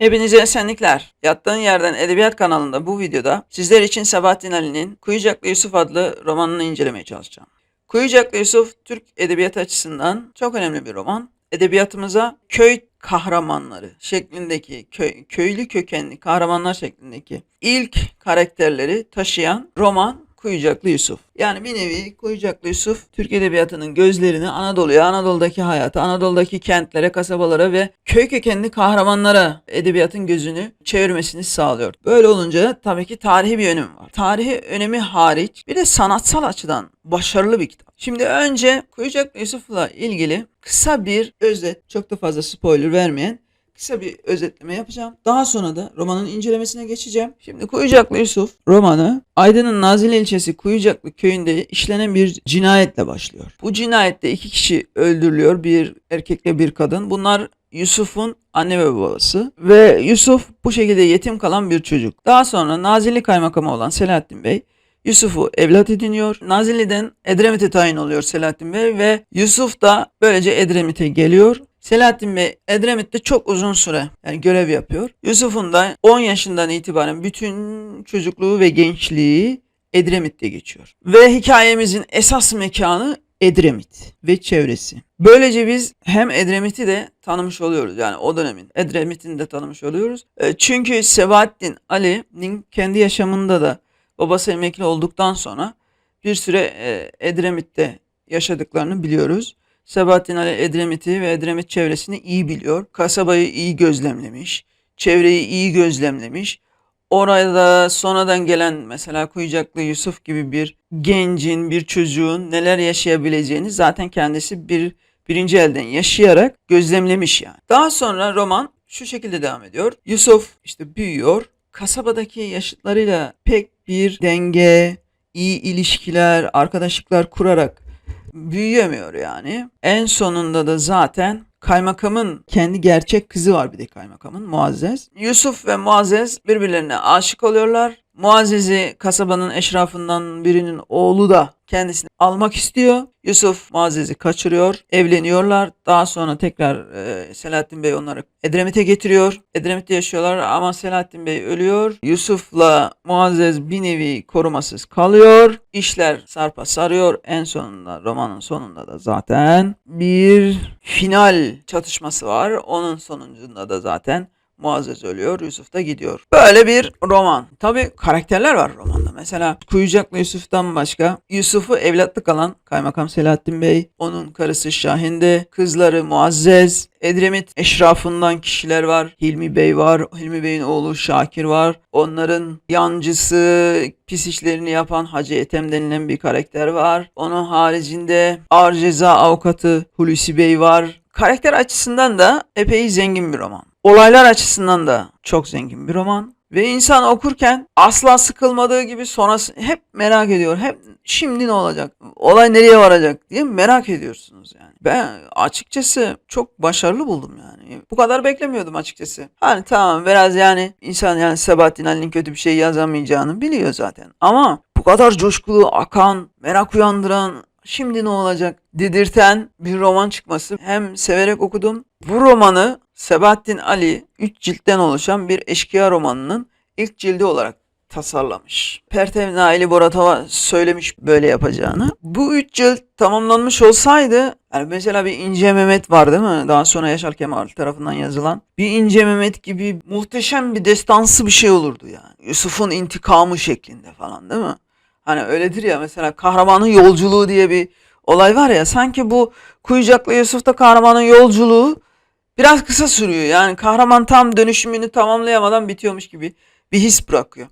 Hepinize esenlikler. Yattığın Yerden Edebiyat kanalında bu videoda sizler için Sabahattin Ali'nin Kuyucaklı Yusuf adlı romanını incelemeye çalışacağım. Kuyucaklı Yusuf, Türk edebiyatı açısından çok önemli bir roman. Edebiyatımıza köy kahramanları şeklindeki, köy, köylü kökenli kahramanlar şeklindeki ilk karakterleri taşıyan roman Kuyucaklı Yusuf. Yani bir nevi Kuyucaklı Yusuf Türk Edebiyatı'nın gözlerini Anadolu'ya, Anadolu'daki hayata, Anadolu'daki kentlere, kasabalara ve köy kökenli kahramanlara edebiyatın gözünü çevirmesini sağlıyor. Böyle olunca tabii ki tarihi bir önemi var. Tarihi önemi hariç bir de sanatsal açıdan başarılı bir kitap. Şimdi önce Kuyucaklı Yusuf'la ilgili kısa bir özet, çok da fazla spoiler vermeyen kısa bir özetleme yapacağım. Daha sonra da romanın incelemesine geçeceğim. Şimdi Kuyucaklı Yusuf romanı Aydın'ın Nazilli ilçesi Kuyucaklı köyünde işlenen bir cinayetle başlıyor. Bu cinayette iki kişi öldürülüyor. Bir erkekle bir kadın. Bunlar Yusuf'un anne ve babası ve Yusuf bu şekilde yetim kalan bir çocuk. Daha sonra Nazilli kaymakamı olan Selahattin Bey Yusuf'u evlat ediniyor. Nazilli'den Edremit'e tayin oluyor Selahattin Bey ve Yusuf da böylece Edremit'e geliyor. Selahattin Bey Edremit'te çok uzun süre yani görev yapıyor. Yusuf'un da 10 yaşından itibaren bütün çocukluğu ve gençliği Edremit'te geçiyor. Ve hikayemizin esas mekanı Edremit ve çevresi. Böylece biz hem Edremit'i de tanımış oluyoruz. Yani o dönemin Edremit'ini de tanımış oluyoruz. E, Çünkü Sebahattin Ali'nin kendi yaşamında da babası emekli olduktan sonra bir süre e, Edremit'te yaşadıklarını biliyoruz. Sebahattin Ali Edremit'i ve Edremit çevresini iyi biliyor. Kasabayı iyi gözlemlemiş. Çevreyi iyi gözlemlemiş. Orada sonradan gelen mesela Kuyucaklı Yusuf gibi bir gencin, bir çocuğun neler yaşayabileceğini zaten kendisi bir birinci elden yaşayarak gözlemlemiş yani. Daha sonra roman şu şekilde devam ediyor. Yusuf işte büyüyor. Kasabadaki yaşıtlarıyla pek bir denge, iyi ilişkiler, arkadaşlıklar kurarak büyüyemiyor yani. En sonunda da zaten kaymakamın kendi gerçek kızı var bir de kaymakamın Muazzez. Yusuf ve Muazzez birbirlerine aşık oluyorlar. Muazzez'i kasabanın eşrafından birinin oğlu da kendisini almak istiyor. Yusuf Muazzez'i kaçırıyor. Evleniyorlar. Daha sonra tekrar e, Selahattin Bey onları Edremit'e getiriyor. Edremit'te yaşıyorlar ama Selahattin Bey ölüyor. Yusuf'la Muazzez bir nevi korumasız kalıyor. İşler sarpa sarıyor. En sonunda romanın sonunda da zaten bir final çatışması var. Onun sonucunda da zaten Muazzez ölüyor, Yusuf da gidiyor. Böyle bir roman. Tabi karakterler var romanda. Mesela Kuyucaklı Yusuf'tan başka Yusuf'u evlatlık alan Kaymakam Selahattin Bey, onun karısı Şahinde, kızları Muazzez, Edremit eşrafından kişiler var. Hilmi Bey var. Hilmi Bey'in oğlu Şakir var. Onların yancısı, pis işlerini yapan Hacı Etem denilen bir karakter var. Onun haricinde ağır ceza avukatı Hulusi Bey var. Karakter açısından da epey zengin bir roman. Olaylar açısından da çok zengin bir roman. Ve insan okurken asla sıkılmadığı gibi sonrası hep merak ediyor. Hep şimdi ne olacak? Olay nereye varacak diye merak ediyorsunuz yani. Ben açıkçası çok başarılı buldum yani. Bu kadar beklemiyordum açıkçası. Hani tamam biraz yani insan yani Sebahattin Ali'nin kötü bir şey yazamayacağını biliyor zaten. Ama bu kadar coşkulu, akan, merak uyandıran, şimdi ne olacak dedirten bir roman çıkması hem severek okudum. Bu romanı Sebahattin Ali 3 ciltten oluşan bir eşkıya romanının ilk cildi olarak tasarlamış. Pertev Naili Boratova söylemiş böyle yapacağını. Bu üç cilt tamamlanmış olsaydı yani mesela bir İnce Mehmet var değil mi? Daha sonra Yaşar Kemal tarafından yazılan. Bir İnce Mehmet gibi muhteşem bir destansı bir şey olurdu yani. Yusuf'un intikamı şeklinde falan değil mi? Hani öyledir ya mesela kahramanın yolculuğu diye bir olay var ya sanki bu Kuyucaklı Yusuf'ta kahramanın yolculuğu biraz kısa sürüyor. Yani kahraman tam dönüşümünü tamamlayamadan bitiyormuş gibi bir his bırakıyor.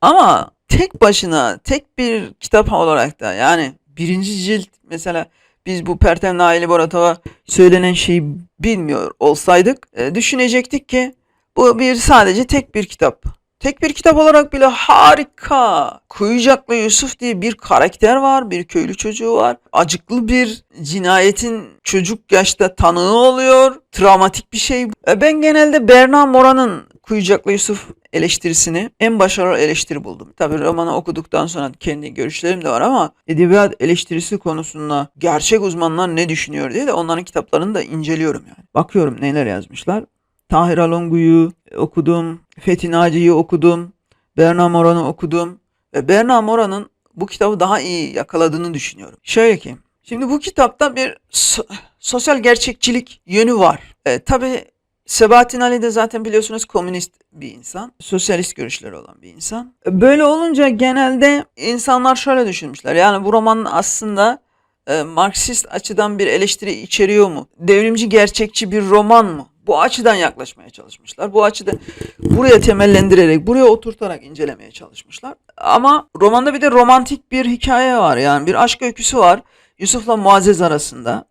Ama tek başına tek bir kitap olarak da yani birinci cilt mesela biz bu Pertem Naili Boratova söylenen şeyi bilmiyor olsaydık e, düşünecektik ki bu bir sadece tek bir kitap. Tek bir kitap olarak bile harika. Kuyucaklı Yusuf diye bir karakter var, bir köylü çocuğu var. Acıklı bir cinayetin çocuk yaşta tanığı oluyor. Travmatik bir şey. E, Ben genelde Berna Mora'nın Kuyucaklı Yusuf eleştirisini en başarılı eleştiri buldum. Tabii romanı okuduktan sonra kendi görüşlerim de var ama edebiyat eleştirisi konusunda gerçek uzmanlar ne düşünüyor diye de onların kitaplarını da inceliyorum yani. Bakıyorum neler yazmışlar. Tahir Alongu'yu okudum. Fethi Naci'yi okudum. Berna Moran'ı okudum. Ve Berna Moran'ın bu kitabı daha iyi yakaladığını düşünüyorum. Şöyle ki, şimdi bu kitapta bir so- sosyal gerçekçilik yönü var. E, tabii Sebahattin Ali de zaten biliyorsunuz komünist bir insan. Sosyalist görüşleri olan bir insan. E, Böyle olunca genelde insanlar şöyle düşünmüşler. Yani bu romanın aslında e, Marksist açıdan bir eleştiri içeriyor mu? Devrimci gerçekçi bir roman mı? Bu açıdan yaklaşmaya çalışmışlar. Bu açıda buraya temellendirerek, buraya oturtarak incelemeye çalışmışlar. Ama romanda bir de romantik bir hikaye var. Yani bir aşk öyküsü var. Yusuf'la Muazzez arasında.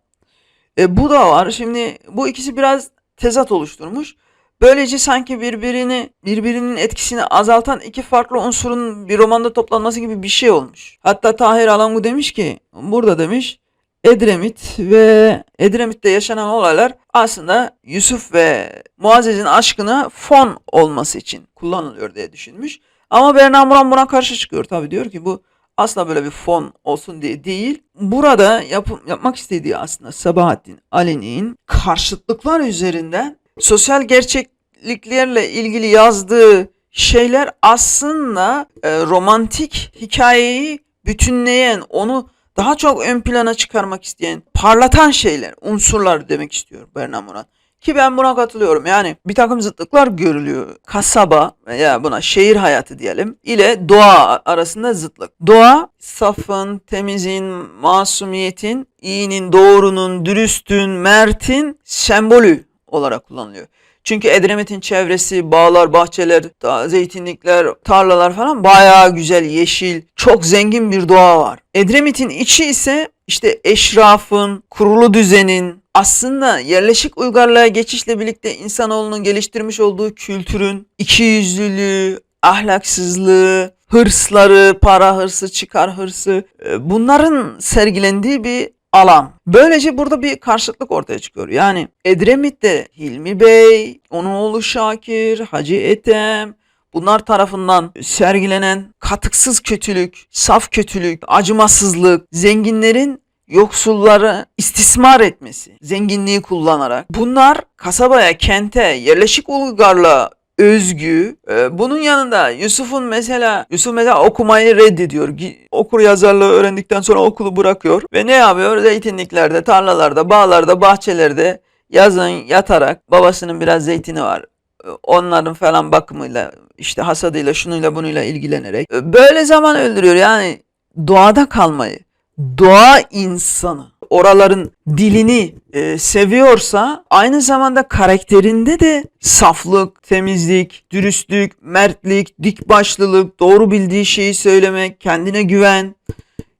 E, bu da var. Şimdi bu ikisi biraz tezat oluşturmuş. Böylece sanki birbirini birbirinin etkisini azaltan iki farklı unsurun bir romanda toplanması gibi bir şey olmuş. Hatta Tahir Alangu demiş ki burada demiş Edremit ve Edremit'te yaşanan olaylar aslında Yusuf ve Muazzez'in aşkına fon olması için kullanılıyor diye düşünmüş. Ama Berna Muran buna karşı çıkıyor tabii diyor ki bu asla böyle bir fon olsun diye değil. Burada yap- yapmak istediği aslında Sabahattin Ali'nin karşıtlıklar üzerinden sosyal gerçekliklerle ilgili yazdığı şeyler aslında e, romantik hikayeyi bütünleyen, onu daha çok ön plana çıkarmak isteyen, parlatan şeyler, unsurlar demek istiyor Berna Murat. Ki ben buna katılıyorum. Yani bir takım zıtlıklar görülüyor. Kasaba veya buna şehir hayatı diyelim ile doğa arasında zıtlık. Doğa safın, temizin, masumiyetin, iyinin, doğrunun, dürüstün, mertin sembolü olarak kullanılıyor. Çünkü Edremit'in çevresi, bağlar, bahçeler, zeytinlikler, tarlalar falan bayağı güzel, yeşil, çok zengin bir doğa var. Edremit'in içi ise işte eşrafın, kurulu düzenin, aslında yerleşik uygarlığa geçişle birlikte insanoğlunun geliştirmiş olduğu kültürün ikiyüzlülüğü, ahlaksızlığı, hırsları, para hırsı, çıkar hırsı e, bunların sergilendiği bir alan. Böylece burada bir karşıtlık ortaya çıkıyor. Yani Edremit'te Hilmi Bey, onun oğlu Şakir, Hacı Ethem bunlar tarafından sergilenen katıksız kötülük, saf kötülük, acımasızlık, zenginlerin yoksulları istismar etmesi, zenginliği kullanarak bunlar kasabaya, kente, yerleşik uygarlığa özgü. Ee, bunun yanında Yusuf'un mesela Yusuf mesela okumayı reddediyor. Okur yazarlığı öğrendikten sonra okulu bırakıyor ve ne yapıyor? Zeytinliklerde, tarlalarda, bağlarda, bahçelerde yazın yatarak babasının biraz zeytini var. Ee, Onların falan bakımıyla işte hasadıyla şunuyla bunuyla ilgilenerek e, böyle zaman öldürüyor. Yani doğada kalmayı, doğa insanı oraların dilini e, seviyorsa aynı zamanda karakterinde de saflık, temizlik, dürüstlük, mertlik, dik başlılık, doğru bildiği şeyi söylemek, kendine güven,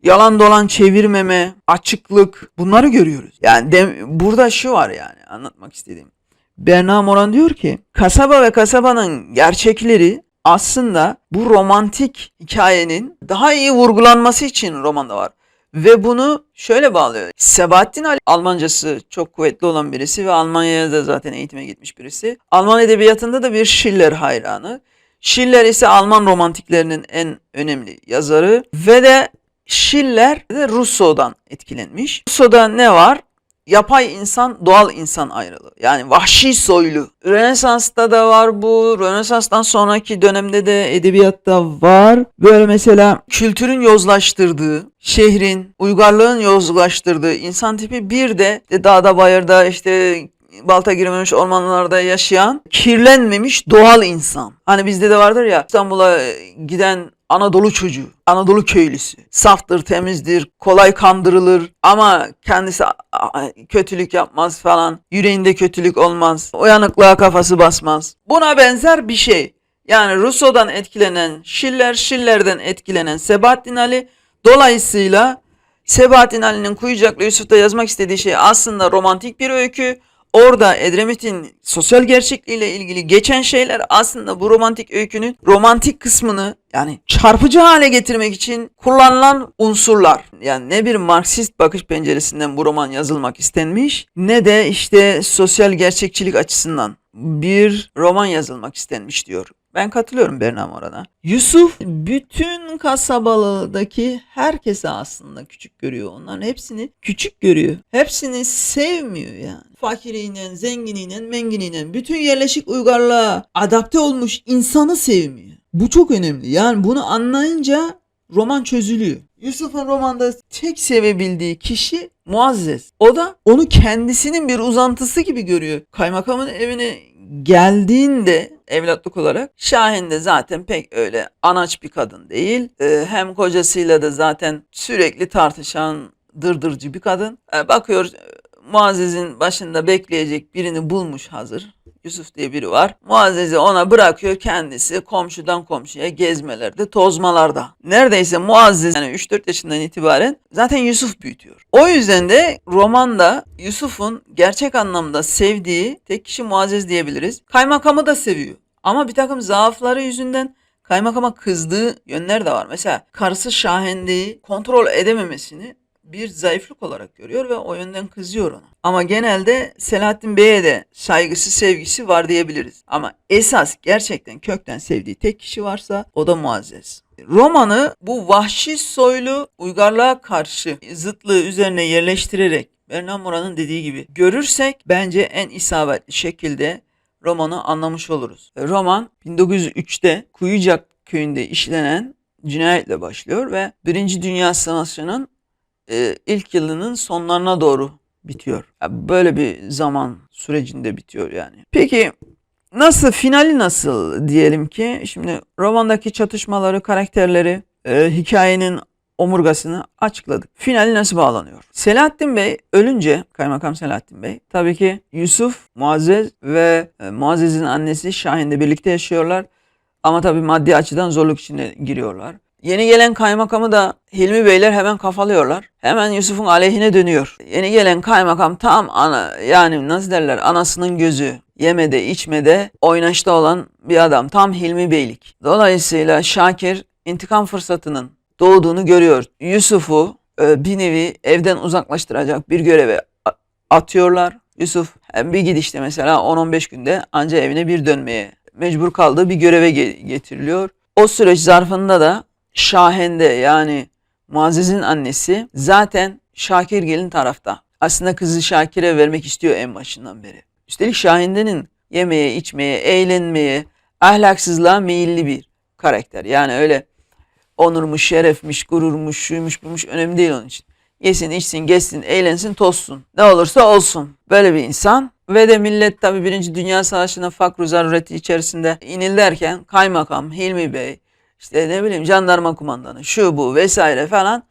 yalan dolan çevirmeme, açıklık bunları görüyoruz. Yani dem- burada şu var yani anlatmak istediğim. Berna Moran diyor ki kasaba ve kasabanın gerçekleri aslında bu romantik hikayenin daha iyi vurgulanması için romanda var. Ve bunu şöyle bağlıyor. Sebahattin Ali Almancası çok kuvvetli olan birisi ve Almanya'ya da zaten eğitime gitmiş birisi. Alman edebiyatında da bir Schiller hayranı. Schiller ise Alman romantiklerinin en önemli yazarı ve de Schiller de Rousseau'dan etkilenmiş. Rousseau'da ne var? Yapay insan, doğal insan ayrılığı. Yani vahşi soylu. Rönesans'ta da var bu. Rönesans'tan sonraki dönemde de edebiyatta var. Böyle mesela kültürün yozlaştırdığı, şehrin, uygarlığın yozlaştırdığı insan tipi bir de işte dağda bayırda işte balta girmemiş ormanlarda yaşayan kirlenmemiş doğal insan. Hani bizde de vardır ya İstanbul'a giden Anadolu çocuğu, Anadolu köylüsü. Saftır, temizdir, kolay kandırılır ama kendisi kötülük yapmaz falan. Yüreğinde kötülük olmaz. Uyanıklığa kafası basmaz. Buna benzer bir şey. Yani Rousseau'dan etkilenen Schiller, Schiller'den etkilenen Sebahattin Ali dolayısıyla Sebahattin Ali'nin Kuyucaklı Yusuf'ta yazmak istediği şey aslında romantik bir öykü. Orada Edremit'in sosyal gerçekliğiyle ilgili geçen şeyler aslında bu romantik öykünün romantik kısmını yani çarpıcı hale getirmek için kullanılan unsurlar. Yani ne bir Marksist bakış penceresinden bu roman yazılmak istenmiş ne de işte sosyal gerçekçilik açısından bir roman yazılmak istenmiş diyor Ben katılıyorum Berna Moran'a. Yusuf bütün kasabalıdaki herkese aslında küçük görüyor. Onların hepsini küçük görüyor. Hepsini sevmiyor yani. Fakiriyle, zenginiyle, menginiyle bütün yerleşik uygarlığa adapte olmuş insanı sevmiyor. Bu çok önemli. Yani bunu anlayınca roman çözülüyor. Yusuf'un romanda tek sevebildiği kişi Muazzez. O da onu kendisinin bir uzantısı gibi görüyor. Kaymakamın evine geldiğinde evlatlık olarak Şahin de zaten pek öyle anaç bir kadın değil. Ee, hem kocasıyla da zaten sürekli tartışan dırdırcı bir kadın. Ee, bakıyor Muazzez'in başında bekleyecek birini bulmuş hazır. Yusuf diye biri var. Muazzez'i ona bırakıyor kendisi komşudan komşuya gezmelerde, tozmalarda. Neredeyse Muazzez yani 3-4 yaşından itibaren zaten Yusuf büyütüyor. O yüzden de romanda Yusuf'un gerçek anlamda sevdiği tek kişi Muazzez diyebiliriz. Kaymakamı da seviyor. Ama bir takım zaafları yüzünden kaymakama kızdığı yönler de var. Mesela karısı Şahende'yi kontrol edememesini bir zayıflık olarak görüyor ve o yönden kızıyor ona. Ama genelde Selahattin Bey'e de saygısı, sevgisi var diyebiliriz. Ama esas gerçekten kökten sevdiği tek kişi varsa o da Muazzez. Romanı bu vahşi soylu uygarlığa karşı zıtlığı üzerine yerleştirerek Bernan Mora'nın dediği gibi görürsek bence en isabetli şekilde romanı anlamış oluruz. Roman 1903'te Kuyucak köyünde işlenen cinayetle başlıyor ve Birinci Dünya Savaşı'nın e, ilk yılının sonlarına doğru bitiyor. Ya böyle bir zaman sürecinde bitiyor yani. Peki nasıl finali nasıl diyelim ki şimdi romandaki çatışmaları, karakterleri, e, hikayenin omurgasını açıkladık. Finali nasıl bağlanıyor? Selahattin Bey ölünce, Kaymakam Selahattin Bey, tabii ki Yusuf, Muazzez ve e, Muazzez'in annesi Şahin'de birlikte yaşıyorlar. Ama tabii maddi açıdan zorluk içine giriyorlar. Yeni gelen kaymakamı da Hilmi Beyler hemen kafalıyorlar. Hemen Yusuf'un aleyhine dönüyor. Yeni gelen kaymakam tam ana yani nasıl derler anasının gözü. Yemede içmede oynaşta olan bir adam. Tam Hilmi Beylik. Dolayısıyla Şakir intikam fırsatının doğduğunu görüyor. Yusuf'u e, bir nevi evden uzaklaştıracak bir göreve atıyorlar. Yusuf bir gidişte mesela 10-15 günde anca evine bir dönmeye mecbur kaldığı bir göreve ge- getiriliyor. O süreç zarfında da Şahende yani Muazzez'in annesi zaten Şakirgel'in tarafta. Aslında kızı Şakir'e vermek istiyor en başından beri. Üstelik Şahinde'nin yemeye, içmeye, eğlenmeye, ahlaksızlığa meyilli bir karakter. Yani öyle onurmuş, şerefmiş, gururmuş, şuymuş, buymuş önemli değil onun için. Yesin, içsin, geçsin, eğlensin, tozsun. Ne olursa olsun. Böyle bir insan. Ve de millet tabi Birinci Dünya Savaşı'na fakr zarureti içerisinde inil derken kaymakam, Hilmi Bey, işte ne bileyim jandarma kumandanı, şu bu vesaire falan.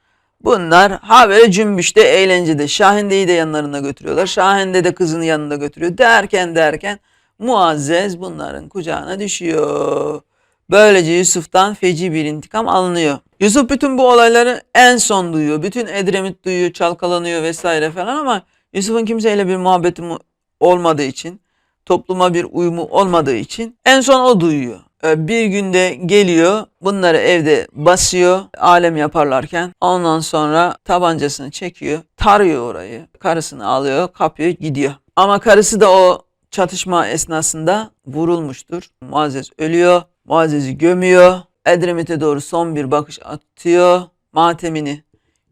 Bunlar ha böyle cümbüşte, eğlencede. Şahinde'yi de yanlarında götürüyorlar. Şahinde de kızını yanında götürüyor. Derken derken Muazzez bunların kucağına düşüyor. Böylece Yusuf'tan feci bir intikam alınıyor. Yusuf bütün bu olayları en son duyuyor. Bütün Edremit duyuyor, çalkalanıyor vesaire falan ama Yusuf'un kimseyle bir muhabbeti mu- olmadığı için, topluma bir uyumu olmadığı için en son o duyuyor. Ee, Bir günde geliyor, bunları evde basıyor, alem yaparlarken ondan sonra tabancasını çekiyor, tarıyor orayı, karısını alıyor, kapıyor, gidiyor. Ama karısı da o çatışma esnasında vurulmuştur. Muazzez ölüyor, Muazzez'i gömüyor, Edremit'e doğru son bir bakış atıyor, matemini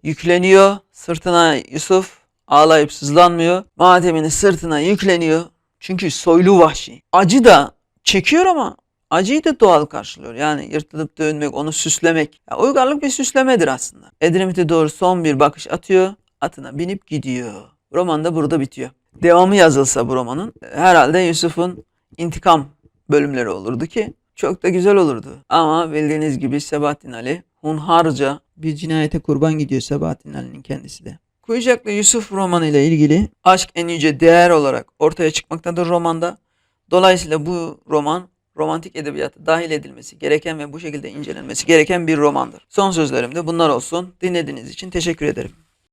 yükleniyor, sırtına Yusuf ağlayıp sızlanmıyor, matemini sırtına yükleniyor. Çünkü soylu vahşi. Acı da çekiyor ama acıyı da doğal karşılıyor. Yani yırtılıp dönmek, onu süslemek. Ya uygarlık bir süslemedir aslında. Edremit'e doğru son bir bakış atıyor, atına binip gidiyor. Roman da burada bitiyor. Devamı yazılsa bu romanın herhalde Yusuf'un intikam bölümleri olurdu ki çok da güzel olurdu. Ama bildiğiniz gibi Sebahattin Ali hunharca bir cinayete kurban gidiyor Sebahattin Ali'nin kendisi de. Kuyucaklı Yusuf romanı ile ilgili aşk en yüce değer olarak ortaya çıkmaktadır romanda. Dolayısıyla bu roman romantik edebiyata dahil edilmesi gereken ve bu şekilde incelenmesi gereken bir romandır. Son sözlerim de bunlar olsun. Dinlediğiniz için teşekkür ederim.